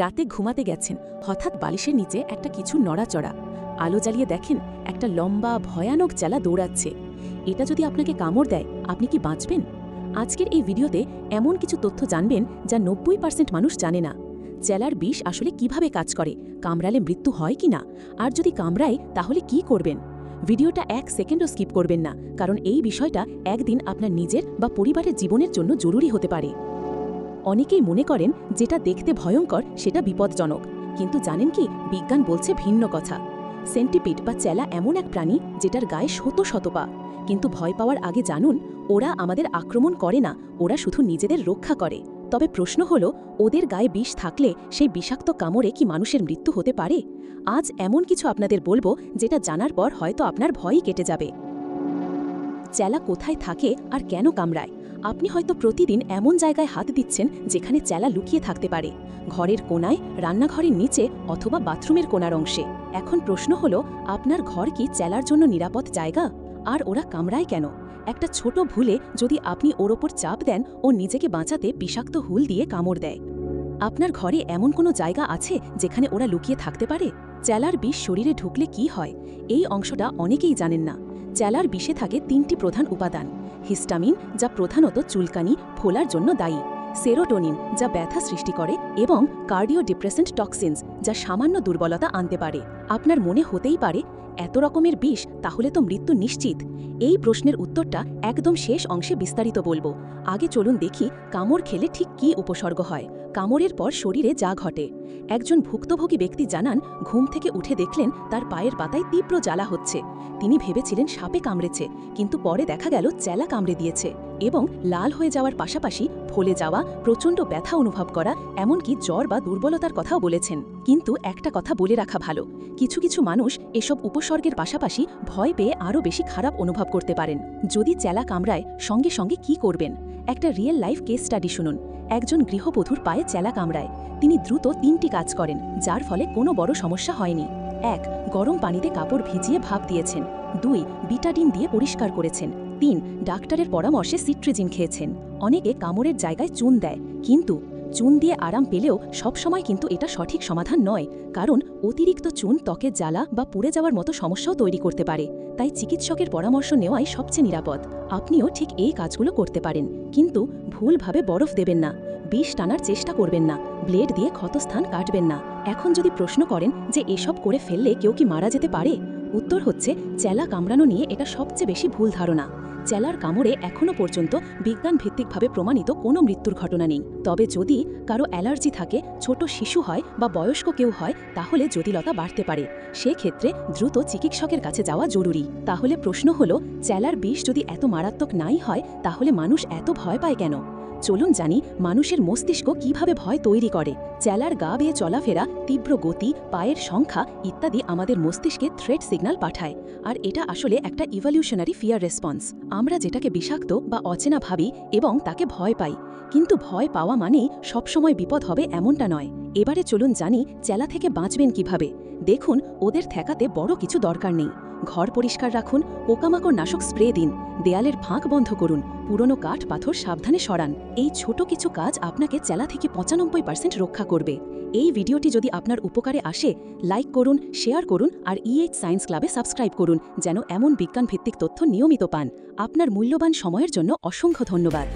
রাতে ঘুমাতে গেছেন, হঠাৎ বালিশের নিচে একটা কিছু নড়াচড়া। আলো জ্বালিয়ে দেখেন একটা লম্বা, ভয়ানক চেলা দৌড়াচ্ছে। এটা যদি আপনাকে কামড় দেয়, আপনি কি বাঁচবেন? আজকের এই ভিডিওতে এমন কিছু তথ্য জানবেন যা নব্বই পার্সেন্ট মানুষ জানে না। চেলার বিষ আসলে কীভাবে কাজ করে, কামড়ালে মৃত্যু হয় কি না? আর যদি কামড়ায়, তাহলে কি করবেন? ভিডিওটা এক সেকেন্ডও স্কিপ করবেন না, কারণ এই বিষয়টা একদিন আপনার নিজের বা পরিবারের জীবনের জন্য জরুরি হতে পারে। অনেকেই মনে করেন যেটা দেখতে ভয়ঙ্কর, সেটা বিপজ্জনক। কিন্তু জানেন কি? বিজ্ঞান বলছে ভিন্ন কথা। সেন্টিপিড বা চেলা এমন এক প্রাণী যেটার গায়ে শত শত পা। কিন্তু ভয় পাওয়ার আগে জানুন, ওরা আমাদের আক্রমণ করে না, ওরা শুধু নিজেদের রক্ষা করে। তবে প্রশ্ন হল, ওদের গায়ে বিষ থাকলে সেই বিষাক্ত কামড়ে কি মানুষের মৃত্যু হতে পারে? আজ এমন কিছু আপনাদের বলব যেটা জানার পর হয়তো আপনার ভয়ই কেটে যাবে। চেলা কোথায় থাকে আর কেন কামড়ায়? আপনি হয়তো প্রতিদিন এমন জায়গায় হাত দিচ্ছেন যেখানে চেলা লুকিয়ে থাকতে পারে, ঘরের কোনায়, রান্নাঘরের নিচে অথবা বাথরুমের কোনার অংশে। এখন প্রশ্ন হলো, আপনার ঘর কি চেলার জন্য নিরাপদ জায়গা? আর ওরা কামড়ায় কেন? একটা ছোট ভুলে যদি আপনি ওর ওপর চাপ দেন, ও নিজেকে বাঁচাতে বিষাক্ত হুল দিয়ে কামড় দেয়। আপনার ঘরে এমন কোনো জায়গা আছে যেখানে ওরা লুকিয়ে থাকতে পারে? চেলার বিষ শরীরে ঢুকলে কি হয়? এই অংশটা অনেকেই জানেন না। চেলার বিষে থাকে তিনটি প্রধান উপাদান। হিস্টামিন, যা প্রধানত চুলকানি, ফোলার জন্য দায়ী। সেরোটোনিন, যা ব্যথা সৃষ্টি করে এবং কার্ডিও ডিপ্রেসেন্ট টক্সিনস, যা সামান্য দুর্বলতা আনতে পারে। আপনার মনে হতেই পারে, এত রকমের বিষ, তাহলে তো মৃত্যু নিশ্চিত। এই প্রশ্নের উত্তরটা একদম শেষ অংশে বিস্তারিত বলব। আগে চলুন দেখি কামড় খেলে ঠিক কী উপসর্গ হয়। কামড়ের পর শরীরে যা ঘটে। একজন ভুক্তভোগী ব্যক্তি জানান, ঘুম থেকে উঠে দেখলেন তার পায়ের পাতায় তীব্র জ্বালা হচ্ছে। তিনি ভেবেছিলেন সাপে কামড়েছে, কিন্তু পরে দেখা গেল চেলা কামড়ে দিয়েছে এবং লাল হয়ে যাওয়ার পাশাপাশি ফলে যাওয়া, প্রচণ্ড ব্যথা অনুভব করা, এমনকি জ্বর বা দুর্বলতার কথাও বলেছেন। কিন্তু একটা কথা বলে রাখা ভালো, কিছু কিছু মানুষ এসব উপসর্গের পাশাপাশি ভয় পেয়ে আরও বেশি খারাপ অনুভব করতে পারেন। যদি চেলা কামড়ায়, সঙ্গে সঙ্গে কি করবেন? একটা রিয়েল লাইফ কেস স্টাডি শুনুন। একজন গৃহবধূর পায়ে চেলা কামড়ায়। তিনি দ্রুত তিনটি কাজ করেন, যার ফলে কোনো বড় সমস্যা হয়নি। এক, গরম পানিতে কাপড় ভিজিয়ে ভাপ দিয়েছেন। দুই বিটাডিন দিয়ে পরিষ্কার করেছেন। তিন, ডাক্তারের পরামর্শে সিট্রিজিন খেয়েছেন। অনেকে কামড়ের জায়গায় চুন দেয়, কিন্তু চুন দিয়ে আরাম পেলেও সবসময় কিন্তু এটা সঠিক সমাধান নয়, কারণ অতিরিক্ত চুন ত্বকের জ্বালা বা পুড়ে যাওয়ার মতো সমস্যাও তৈরি করতে পারে, তাই চিকিৎসকের পরামর্শ নেওয়াই সবচেয়ে নিরাপদ। আপনিও ঠিক এই কাজগুলো করতে পারেন, কিন্তু ভুলভাবে বরফ দেবেন না, বিষ টানার চেষ্টা করবেন না, ব্লেড দিয়ে ক্ষতস্থান কাটবেন না। এখন যদি প্রশ্ন করেন যে এসব করে ফেললে কেউ কি মারা যেতে পারে? উত্তর হচ্ছে, চেলা কামড়ানো নিয়ে এটা সবচেয়ে বেশি ভুল ধারণা। চেলার কামড়ে এখনও পর্যন্ত বিজ্ঞান ভিত্তিকভাবে প্রমাণিত কোনো মৃত্যুর ঘটনা নেই। তবে যদি কারও অ্যালার্জি থাকে, ছোট শিশু হয় বা বয়স্ক কেউ হয়, তাহলে জটিলতা বাড়তে পারে। সেক্ষেত্রে দ্রুত চিকিৎসকের কাছে যাওয়া জরুরি। তাহলে প্রশ্ন হলো, চেলার বিষ যদি এত মারাত্মক নাই হয়, তাহলে মানুষ এত ভয় পায় কেন? চলুন জানি মানুষের মস্তিষ্ক কীভাবে ভয় তৈরি করে। চেলার গা বেয়ে চলাফেরা, তীব্র গতি, পায়ের সংখ্যা ইত্যাদি আমাদের মস্তিষ্কে থ্রেড সিগন্যাল পাঠায়। আর এটা আসলে একটা ইভলিউশনারি ফিয়ার রেসপন্স আমরা যেটাকে বিষাক্ত বা অচেনা ভাবি এবং তাকে ভয় পাই। কিন্তু ভয় পাওয়া মানেই সবসময় বিপদ হবে এমনটা নয়। এবারে চলুন জানি চেলা থেকে বাঁচবেন কীভাবে। দেখুন, ওদের ঠেকাতে বড় কিছু দরকার নেই। ঘর পরিষ্কার রাখুন, পোকামাকড় নাশক স্প্রে দিন, দেয়ালের ফাঁক বন্ধ করুন, পুরনো কাঠ পাথর সাবধানে সরান। এই ছোট কিছু কাজ আপনাকে চেলা থেকে পঁচানব্বই পার্সেন্ট রক্ষা করবে। এই ভিডিওটি যদি আপনার উপকারে আসে, লাইক করুন, শেয়ার করুন আর ইএইচ সায়েন্স ক্লাবে সাবস্ক্রাইব করুন, যেন এমন বিজ্ঞান ভিত্তিক তথ্য নিয়মিত পান। আপনার মূল্যবান সময়ের জন্য অসংখ্য ধন্যবাদ।